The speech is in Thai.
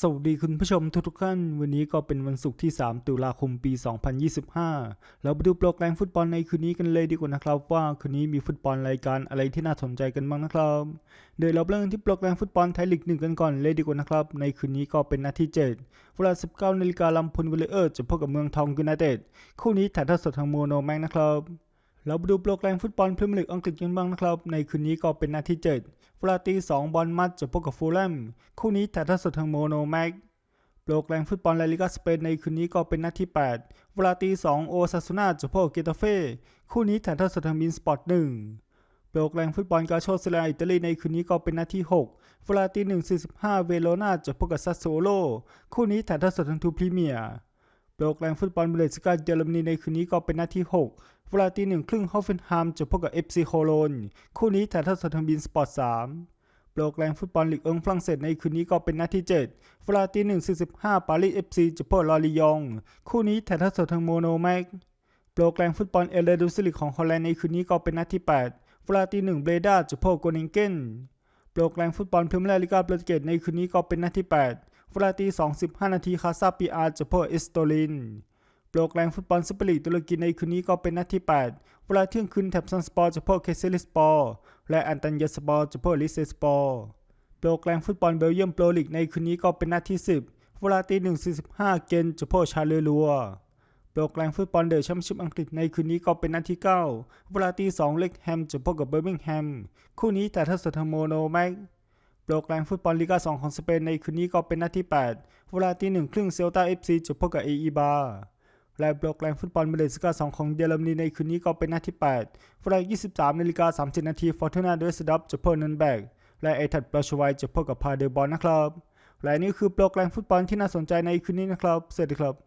สวัสดีคุณผู้ชมทุกๆท่านวันนี้ก็เป็นวันศุกร์ที่ 3 ตุลาคมปี 2025 เราไปดูโปรแกรมฟุตบอลในคืนนี้กันเลยดีกว่านะครับ ว่าคืนนี้มีฟุตบอลรายการอะไรที่น่าสนใจกันบ้างนะครับโดยเราเริ่มที่โปรแกรมฟุตบอลไทยลีกหนึ่งกันก่อนเลยดีกว่านะครับ ในคืนนี้ก็เป็นนาที7เวลา 19นาฬิกาลำพูนวิลเลอร์จะพบกับเมืองทองยูไนเต็ดคู่นี้ถ่ายทอดสดทางโมโนแม็กนะครับ เราไปดูโปรแกรมฟุตบอลพรีเมียร์ลีกอังกฤษกันบ้างนะครับ ในคืนนี้ก็เป็นนาที7เวลาตี2บอลมัดจะพบกับฟูลแลมคู่นี้ถ่ายทอดสดทางโมโนแม็กโปรแกรมฟุตบอลลาลิกาสเปนในคืนนี้ก็เป็นนัดที่8เวลาตี2โอซาซูนาจะพบกับเกตาเฟ่คู่นี้ถ่ายทอดสดทางมินสปอร์ตหนึ่งโปรแกรมฟุตบอลกาโชเซเลียอิตาลีในคืนนี้ก็เป็นนัดที่6เวลาตี1.45เวโรนาจะพบกับซัสโซโลคู่นี้ถ่ายทอดสดทางทูพรีเมียร์โปรแกรมฟุตบอลเบเลสกาเยอรมนีในคืนนี้ก็เป็นนัดที่6 เวลาตีหนึ่งครึ่งฮอฟเฟนไฮม์จะพบกับเอฟซีโคโลนคู่นี้ถ่ายทอดสดทางบินสปอร์ตสามโปรแกรมฟุตบอลลีกเอิงฝรั่งเศสในคืนนี้ก็เป็นนัดที่7เวลาตีหนึ่งสี่สิบห้าปารีสเอฟซีจะพบลอรียอง คู่นี้ถ่ายทอดสดทางโมโนแม็กโปรแกรมฟุตบอลเอเลดูซิลิกของฮอลแลนด์ในคืนนี้ก็เป็นนัดที่8เวลาตีหนึ่งเบรดาจะพบโกนิงเกนโปรแกรมฟุตบอลพรีเมียร์ลีกาโปรตุเกสในคืนนี้ก็เป็นนัดที่8เวลาตีสองสิบห้านาทีคาซาปีอาร์จะพบเอสโตลิน โปรแกรมฟุตบอลซุปเปอร์ลีกตุรกีในคืนนี้ก็เป็นนัดที่ 8 เวลาเที่ยงคืนแถบซันสปอร์จะพบเคเซลิสปอร์และอันตันยาสปอร์จะพบลิเซสปอร์โปรแกรมฟุตบอลเบลเยียมโปรลีกในคืนนี้ก็เป็นนัดที่ 10 เวลาตีหนึ่งสี่สิบห้าเกนจะพบชาเลลัวโปรแกรมฟุตบอลเดอะแชมเปี้ยนชิพอังกฤษในคืนนี้ก็เป็นนัดที่ 9 เวลาตีสองเล็กแฮมจะพบกับเบอร์มิงแฮมคู่นี้แต่ถ้าสถานโมโนแม็กโปรแกรมฟุตบอลลีกา2ของสเปนในคืนนี้ก็เป็นนัดที่ 8 เวลาตีหนึ่งครึ่งเซลตาเอฟซีจะพบกับเออีบา และโปรแกรมฟุตบอลเบลสกา2ของเยอรมนีในคืนนี้ก็เป็นนัดที่ 8เวลา23นาฬิกา30นาทีฟอร์ทูนาเดสดับจะพบนันแบกและเอทัดปราชวัยจะพบกับพาเดอร์บอลนะครับ และนี่คือโปรแกรมฟุตบอลที่น่าสนใจในคืนนี้นะครับ สวัสดีครับ